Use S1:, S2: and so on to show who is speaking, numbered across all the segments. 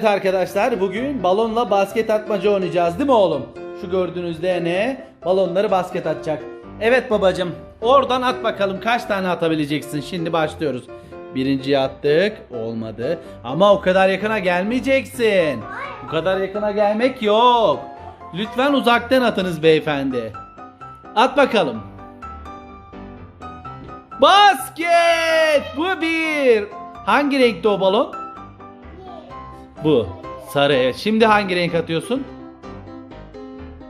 S1: Evet arkadaşlar bugün balonla basket atmaca oynayacağız değil mi oğlum? Şu gördüğünüz ne? Balonları basket atacak. Evet babacım oradan at bakalım kaç tane atabileceksin. Şimdi başlıyoruz. Birinciyi attık olmadı. Ama o kadar yakına gelmeyeceksin. Bu kadar yakına gelmek yok. Lütfen uzaktan atınız beyefendi. At bakalım. Basket! Bu bir. Hangi renkte o balon? Bu. Sarı. evet. Şimdi hangi renk atıyorsun?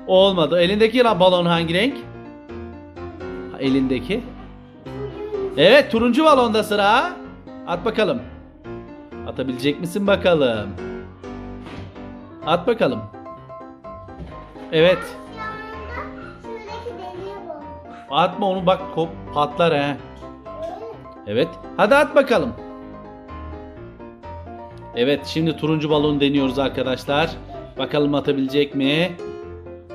S1: Olmadı. Elindeki balon hangi renk? Elindeki. Evet turuncu balonda sıra. At bakalım. Atabilecek misin bakalım? At bakalım. Evet. Atma onu bak kop patlar he. Evet. Hadi at bakalım. Evet şimdi turuncu balon deniyoruz arkadaşlar. Bakalım atabilecek mi?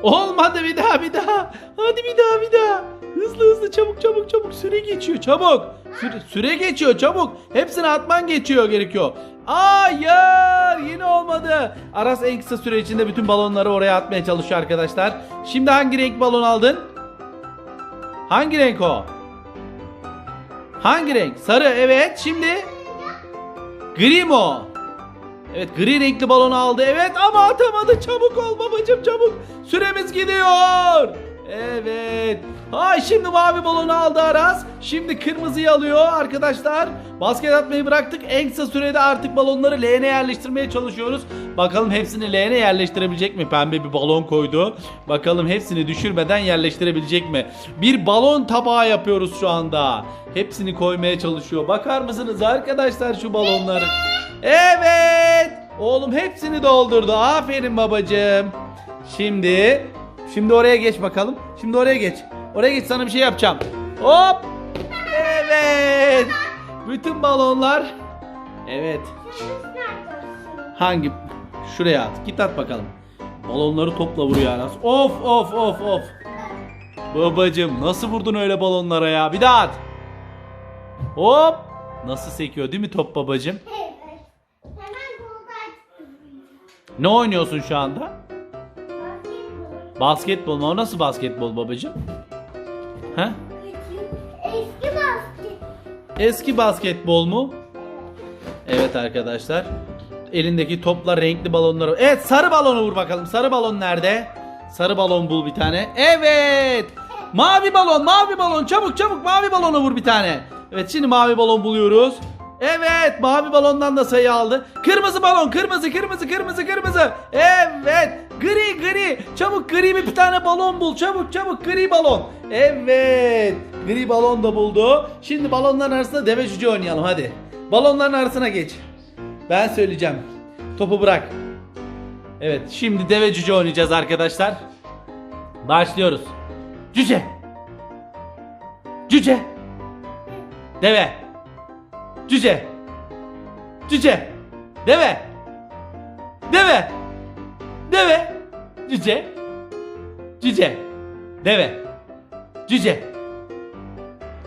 S1: Olmadı bir daha bir daha. Hadi bir daha bir daha. Hızlı hızlı çabuk çabuk çabuk süre geçiyor çabuk. Süre, süre geçiyor çabuk. Hepsini atman geçiyor gerekiyor. Hayır yine olmadı. Aras en kısa süre içinde bütün balonları oraya atmaya çalışıyor arkadaşlar. Şimdi hangi renk balon aldın? Hangi renk o? Hangi renk? Sarı evet şimdi. Gri mi o? Evet gri renkli balonu aldı evet ama atamadı çabuk ol babacım çabuk. Süremiz gidiyor. Evet. Ay şimdi mavi balonu aldı Aras. Şimdi kırmızıyı alıyor arkadaşlar. Basket atmayı bıraktık. En kısa sürede artık balonları leğene yerleştirmeye çalışıyoruz. Bakalım hepsini leğene yerleştirebilecek mi? Pembe bir balon koydu. Bakalım hepsini düşürmeden yerleştirebilecek mi? Bir balon tabağı yapıyoruz şu anda. Hepsini koymaya çalışıyor. Bakar mısınız arkadaşlar şu balonları? Evet. Oğlum hepsini doldurdu. Aferin babacığım. Şimdi şimdi oraya geç bakalım. Şimdi oraya geç. Oraya geç sana bir şey yapacağım. Hop. Evet. Bütün balonlar. Evet. Hangi? Şuraya at. Git at bakalım. Balonları topla vuruyor Aras. Of of of of. Babacım nasıl vurdun öyle balonlara ya? Bir daha at. Hop. Nasıl sekiyor değil mi top babacım?
S2: Evet.
S1: Ne oynuyorsun şu anda?
S2: Basketbol.
S1: Basketbol mu? O nasıl basketbol babacım? He?
S2: Eski basket.
S1: Eski basketbol mu? Evet arkadaşlar. Elindeki topla renkli balonları. Evet sarı balonu vur bakalım. Sarı balon nerede? Sarı balon bul bir tane. Evet. Mavi balon, mavi balon. Çabuk çabuk mavi balonu vur bir tane. Evet şimdi mavi balon buluyoruz. Evet mavi balondan da sayı aldı. Kırmızı balon kırmızı kırmızı kırmızı kırmızı. Evet gri gri. Çabuk gri bir tane balon bul. Çabuk çabuk gri balon. Evet gri balon da buldu. Şimdi balonların arasında deve cüce oynayalım hadi. Balonların arasına geç. Ben söyleyeceğim. Topu bırak. Evet şimdi deve cüce oynayacağız arkadaşlar. Başlıyoruz. Cüce. Cüce. Deve. Cüce. Cüce. Deve. Deve. Deve. Cüce. Cüce. Deve. Cüce.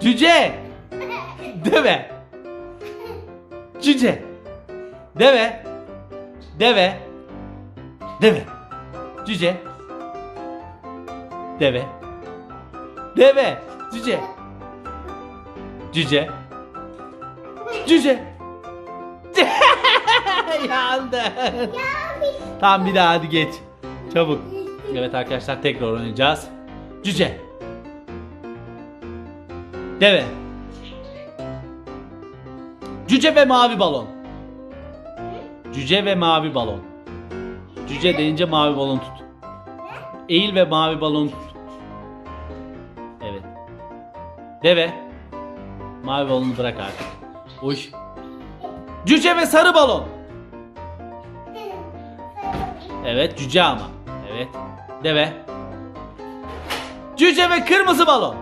S1: Cüce. Deve. Cüce. Deve. Deve. Deve. Cüce. Deve. Deve. Cüce. Cüce. Cüce. Yandı. Tamam bir daha hadi geç. Çabuk. Evet arkadaşlar tekrar oynayacağız. Cüce. Deve. Cüce ve mavi balon. Cüce ve mavi balon. Cüce deyince mavi balon tut. Eğil ve mavi balon tut. Evet. Deve. Mavi balonu bırak artık. Uş. Cüce ve sarı balon. Evet cüce ama. Evet. Deve. Cüce ve kırmızı balon.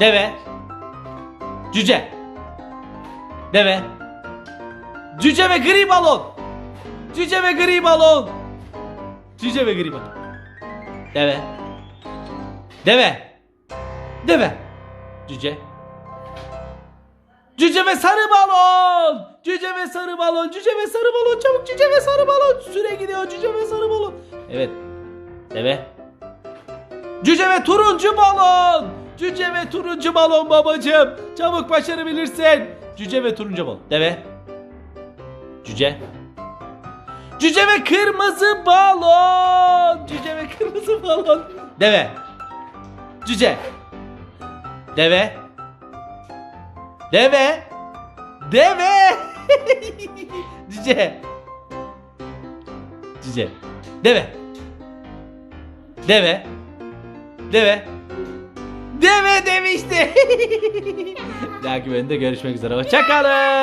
S1: Deve. Cüce. Deve. Cüce ve gri balon. Cüce ve gri balon. Cüce ve gri balon. Deve. Deve. Deve. Cüce. Cüce ve sarı balon. Cüce ve sarı balon, cüce ve sarı balon, çabuk cüce ve sarı balon. Süre gidiyor cüce ve sarı balon. Evet. Deve. Cüce ve turuncu balon. Cüce ve turuncu balon babacığım. Çabuk başarabilirsin. Cüce ve turuncu balon. Deve. Cüce. Cüce ve kırmızı balon. Cüce ve kırmızı balon. Deve. Cüce. Deve. Deve. Deve. Cüce. Cüce. Deve. Deve. Deve. Deve demişti. Dahaki bölümde görüşmek üzere. Hoşçakalın.